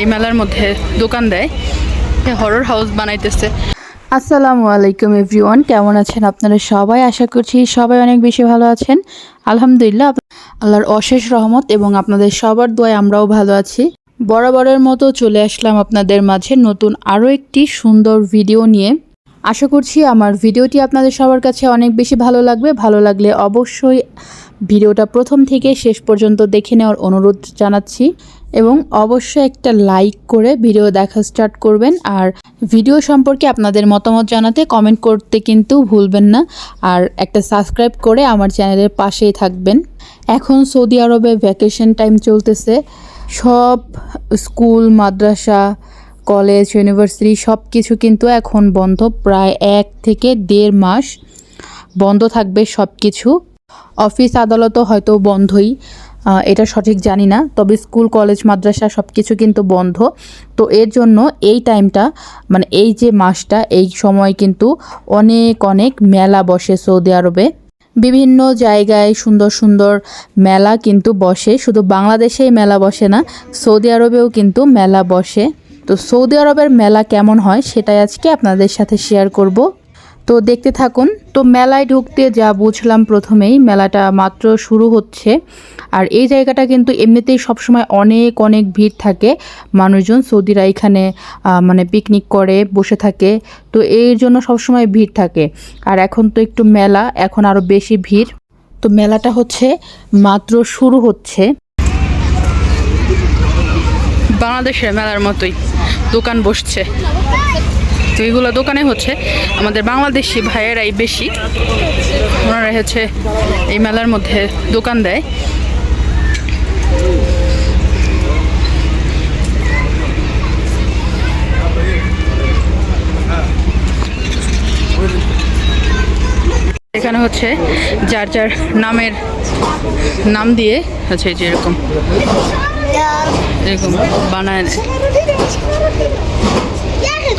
এই মেলার মধ্যে দোকান দেয়। হরর হাউস বানাইতেছে। আসসালামু আলাইকুম এভরিওয়ান কেমন আছেন আপনারা সবাই? আশা করছি সবাই অনেক বেশি ভালো আছেন। আলহামদুলিল্লাহ আল্লাহর অশেষ রহমত এবং আপনাদের সবার দোয়ায় আমরাও ভালো আছি। বরাবরের মতো চলে আসলাম আপনাদের মাঝে নতুন আরও একটি সুন্দর ভিডিও নিয়ে। আশা করছি আমার ভিডিওটি আপনাদের সবার কাছে অনেক বেশি ভালো লাগবে। ভালো লাগলে অবশ্যই ভিডিওটা প্রথম থেকে শেষ পর্যন্ত দেখে নেওয়ার অনুরোধ জানাচ্ছি। এবং অবশ্যই একটা লাইক করে ভিডিও দেখা স্টার্ট করবেন। আর ভিডিও সম্পর্কে আপনাদের মতামত জানাতে কমেন্ট করতে কিন্তু ভুলবেন না। আর একটা সাবস্ক্রাইব করে আমার চ্যানেলের পাশেই থাকবেন। এখন সৌদি আরবে ভ্যাকেশন টাইম চলতেছে। সব স্কুল মাদ্রাসা কলেজ ইউনিভার্সিটি সব কিছু কিন্তু এখন বন্ধ। প্রায় এক থেকে দেড় মাস বন্ধ থাকবে সব কিছু অফিস আদালতও হয়তো বন্ধই। এটা সঠিক জানি না, তবে স্কুল, কলেজ, মাদ্রাসা সব কিছু কিন্তু বন্ধ। তো এর জন্য এই টাইমটা মানে এই যে মাসটা, এই সময় কিন্তু অনেক অনেক মেলা বসে সৌদি আরবে। বিভিন্ন জায়গায় সুন্দর সুন্দর মেলা কিন্তু বসে। শুধু বাংলাদেশেই মেলা বসে না, সৌদি আরবেও কিন্তু মেলা বসে। তো সৌদি আরবের মেলা কেমন হয়, সেটাই আজকে আপনাদের সাথে শেয়ার করব। তো দেখতে থাকুন। তো মেলায় ঢুকতে যা বুঝলাম প্রথমেই মেলাটা মাত্র শুরু হচ্ছে। আর এই জায়গাটা কিন্তু এমনিতেই সবসময় অনেক অনেক ভিড় থাকে। মানুষজন সৌদিরা এখানে মানে পিকনিক করে, বসে থাকে। তো এর জন্য সবসময় ভিড় থাকে। আর এখন তো একটু মেলা, এখন আরও বেশি ভিড়। তো মেলাটা হচ্ছে মাত্র শুরু হচ্ছে। বাংলাদেশের মেলার মতোই দোকান বসছে। তো এইগুলো দোকানে হচ্ছে। আমাদের বাংলাদেশি ভাইয়েরাই বেশি। ওনারা হচ্ছে এই মেলার মধ্যে দোকান দেয়। এখানে হচ্ছে যার যার নামের নাম দিয়ে হচ্ছে যে এরকম। এরকম বানায় নেয়।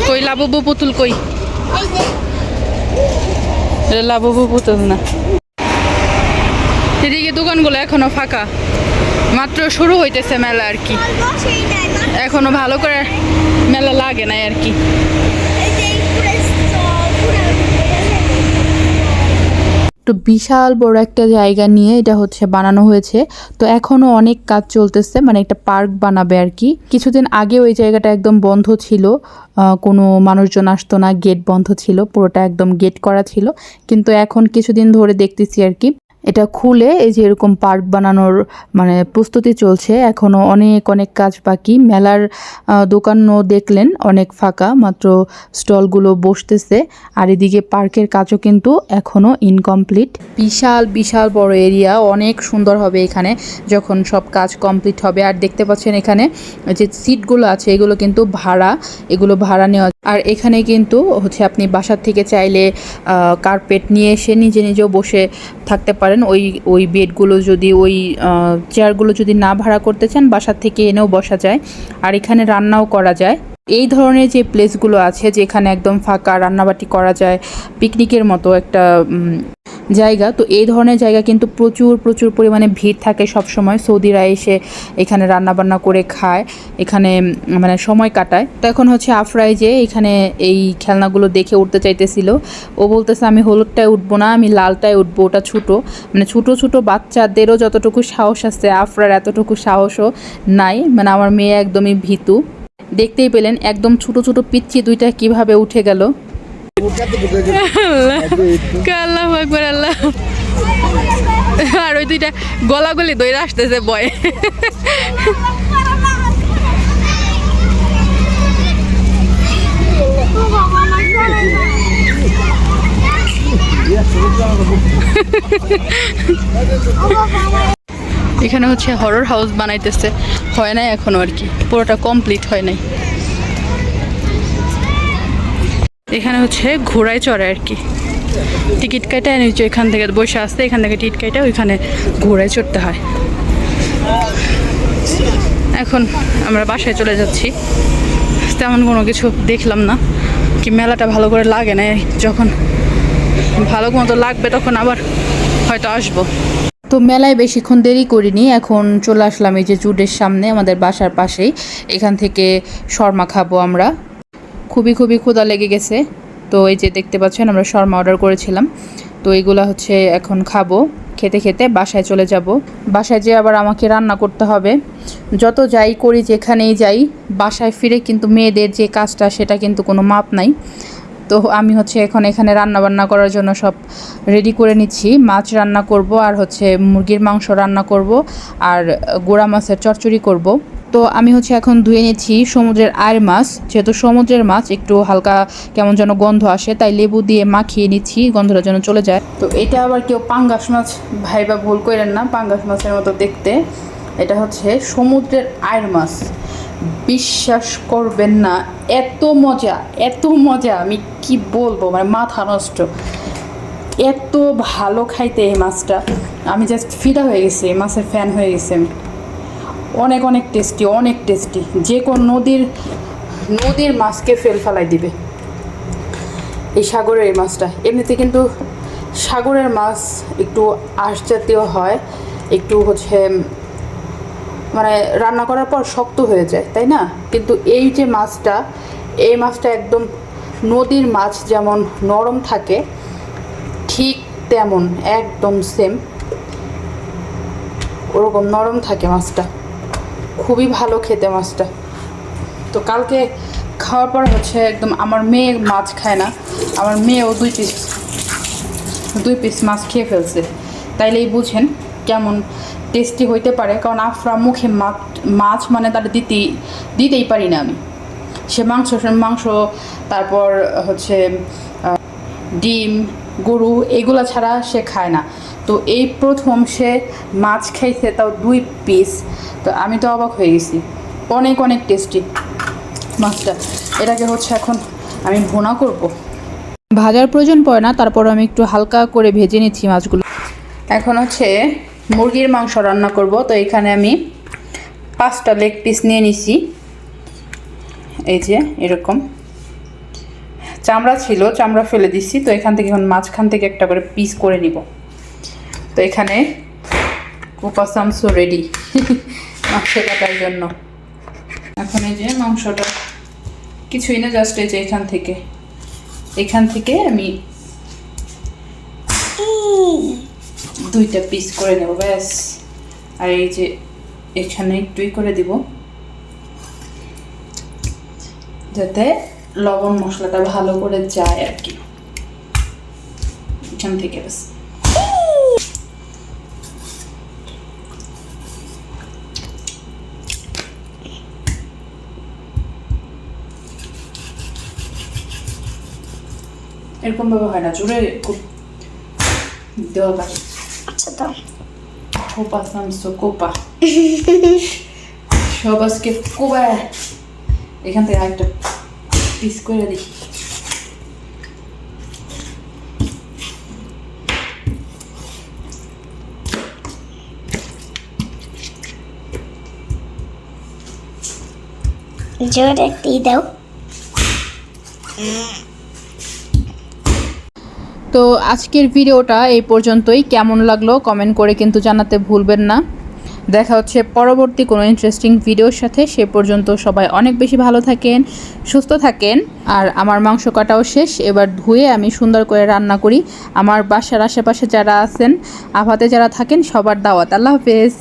কই লাবু পুতুল কই? লাবু পুতুল না। এদিকে দোকানগুলো এখনও ফাঁকা। মাত্র শুরু হইতেছে মেলা আর কি। এখনও ভালো করে মেলা লাগে না আর কি। তো বিশাল বড় একটা জায়গা নিয়ে এটা হচ্ছে বানানো হয়েছে। তো এখনও অনেক কাজ চলতেছে মানে একটা পার্ক বানাবে আর কি। কিছুদিন আগে ওই জায়গাটা একদম বন্ধ ছিল কোনো মানুষজন আসতো না, গেট বন্ধ ছিল, পুরোটা একদম গেট করা ছিল। কিন্তু এখন কিছুদিন ধরে দেখতেছি আর কি এটা খুলে এই যে এরকম পার্ক বানানোর মানে প্রস্তুতি চলছে। এখনও অনেক অনেক কাজ বাকি। মেলার দোকানও দেখলেন, অনেক ফাঁকা, মাত্র স্টলগুলো বসতেছে। আর এদিকে পার্কের কাজও কিন্তু এখনও ইনকমপ্লিট বিশাল বিশাল বড় এরিয়া, অনেক সুন্দর হবে এখানে যখন সব কাজ কমপ্লিট হবে। আর দেখতে পাচ্ছেন এখানে যে সিটগুলো আছে, এগুলো কিন্তু ভাড়া, এগুলো ভাড়া নেওয়া আর এখানে কিন্তু হচ্ছে আপনি বাসার থেকে চাইলে কার্পেট নিয়ে এসে নিজে, নিজেও বসে থাকতে পারেন ওই ওই বেডগুলো যদি, ওই চেয়ারগুলো যদি না ভাড়া করতে চান বাসার থেকে এনেও বসা যায়। আর এখানে রান্নাও করা যায়। এই ধরনের যে প্লেসগুলো আছে, যেখানে একদম ফাঁকা রান্নাবাটি করা যায় পিকনিকের মতো একটা জায়গা। তো এই ধরনের জায়গা কিন্তু প্রচুর প্রচুর পরিমাণে ভিড় থাকে সব সময় সৌদিরা এসে এখানে রান্নাবান্না করে খায়, এখানে মানে সময় কাটায়। তো এখন হচ্ছে আফরাই যে এখানে এই খেলনাগুলো দেখে উঠতে চাইতেছিল। ও বলতেছে, আমি হলুদটায় উঠবো না, আমি লালটায় উঠবো। ওটা ছোটো। মানে ছোটো ছোটো বাচ্চাদেরও যতটুকু সাহস আছে, আফরার এতটুকু সাহসও নাই। মানে আমার মেয়ে একদমই ভীতু। দেখতেই পেলেন, একদম ছোট ছোট পিচ্ছি দুইটা কীভাবে উঠে গেল। আর ওই দুইটা গলাগুলি দইরা আসতেছে বয়। এখানে হচ্ছে হরর হাউস বানাইতেছে। হয় নাই এখনও আর কি। পুরোটা কমপ্লিট হয় নাই। এখানে হচ্ছে ঘোড়ায় চড়ে আর কি। টিকিট কাটা নিচে এখান থেকে বসে আসতে, এখান থেকে টিকিট কাটা ওইখানে ঘোড়ায় চড়তে হয়। এখন আমরা বাসায় চলে যাচ্ছি। তেমন কোনো কিছু দেখলাম না, কি মেলাটা ভালো করে লাগে না যখন ভালো মতো লাগবে তখন আবার হয়তো আসব। তো মেলায় বেশিক্ষণ দেরি করিনি, এখন চলে আসলাম এই যে জুডের সামনে, আমাদের বাসার পাশেই। এখান থেকে শর্মা খাব আমরা। খুবই খুবই ক্ষুদা লেগে গেছে। তো এই যে দেখতে পাচ্ছেন, আমরা শর্মা অর্ডার করেছিলাম। তো এইগুলা হচ্ছে এখন খাব, খেতে খেতে বাসায় চলে যাব। বাসায় যেয়ে আবার আমাকে রান্না করতে হবে। যত যাই করি যেখানেই যাই, বাসায় ফিরে কিন্তু মেয়েদের যে কাজটা, সেটা কিন্তু কোনো মাপ নাই। তো আমি হচ্ছে এখন এখানে রান্না বান্না করার জন্য সব রেডি করে নিচ্ছি। মাছ রান্না করব আর হচ্ছে মুরগির মাংস রান্না করব আর গোড়া মাছের চচ্চড়ি করব। তো আমি হচ্ছে এখন ধুয়ে নিচ্ছি সমুদ্রের আয়ের মাছ। যেহেতু সমুদ্রের মাছ একটু হালকা কেমন যেন গন্ধ আসে, তাই লেবু দিয়ে মাখিয়ে নিচ্ছি, গন্ধটা যেন চলে যায়। তো এটা আবার কেউ পাঙ্গাস মাছ ভাই বা ভুল করেন না, পাঙ্গাস মাছের মতো দেখতে। এটা হচ্ছে সমুদ্রের আয়ের মাছ। বিশ্বাস করবেন না, এত মজা এত মজা, আমি কি বলব মানে মাথা নষ্ট। এত ভালো খাইতে এই মাছটা। আমি জাস্ট ফিদা হয়ে গেছি মাছের ফ্যান হয়ে গেছি আমি। অনেক অনেক টেস্টি অনেক টেস্টি যে কোন নদীর নদীর মাছকে ফেল ফেলাই দিবে। এই সাগরের এই মাছটা। এমনিতে কিন্তু সাগরের মাছ একটু আঁশ জাতীয় হয়, একটু হচ্ছে মানে রান্না করার পর শক্ত হয়ে যায়, তাই না? কিন্তু এই যে মাছটা, এই মাছটা একদম নদীর মাছ যেমন নরম থাকে, ঠিক তেমন, একদম সেম ওরকম নরম থাকে মাছটা। খুবই ভালো খেতে মাছটা। তো কালকে খাওয়ার পর হচ্ছে একদম আমার মেয়ে মাছ খায় না, আমার মেয়েও দুই পিস দুই পিস মাছ খেয়ে ফেলছে। তাইলেই বুঝেন কেমন টেস্টি হইতে পারে, কারণ আফরা মুখে মাছ মাছ মানে তার দিতেই দিতেই পারি না আমি। সে মাংস সে মাংস, তারপর হচ্ছে ডিম, গরু, এগুলো ছাড়া সে খায় না। তো এই প্রথম সে মাছ খাইছে, তাও দুই পিস তো আমি তো অবাক হয়ে গেছি। অনেক অনেক টেস্টি মাছটা। এটাকে হচ্ছে এখন আমি ভুনা করব। ভাজার প্রয়োজন পড়ে না, তারপর আমি একটু হালকা করে ভেজে নিচ্ছি মাছগুলো। এখন হচ্ছে মুরগির মাংস রান্না করব। তো এখানে আমি পাঁচটা লেগ পিস নিয়ে নিছি। এই যে, এরকম। চামড়া ছিল, চামড়া ফেলে দিচ্ছি তো এখান থেকে এখন মাঝখান থেকে একটা করে পিস করে নিব। তো এখানে সামসো রেডি মাংস কাটার জন্য। এখন এই যে মাংসটা। কিছুই না জাস্ট এই যে এখান থেকে। এখান থেকে আমি দুইটা পিস করে নেব, ব্যাস। আর এই যে এখানে একটুই করে দিব। যাতে লবণ মশলাটা ভালো করে যায় আর কি। এখান থেকে ব্যাস। এরকম ভাবে হয় না জোরে খুব দেওয়া লাগে। আচ্ছা দাও। কোপা সামসো কোপা। সব আজকে কোবা এখান থেকে আরেকটা পিস করে দিই। জোরে একটি দাও। তো আজকের ভিডিওটা এই পর্যন্তই। কেমন লাগল কমেন্ট করে কিন্তু জানাতে ভুলবেন না। দেখা হচ্ছে পরবর্তী কোনো ইন্টারেস্টিং ভিডিওর সাথে। সে পর্যন্ত সবাই অনেক বেশি ভালো থাকেন, সুস্থ থাকেন। আর আমার মাংস কাটাও শেষ। এবার ধুয়ে আমি সুন্দর করে রান্না করি। আমার বাসার আশেপাশে যারা আছেন, আভাতে যারা থাকেন, সবার দাওয়াত। আল্লাহ হাফেজ।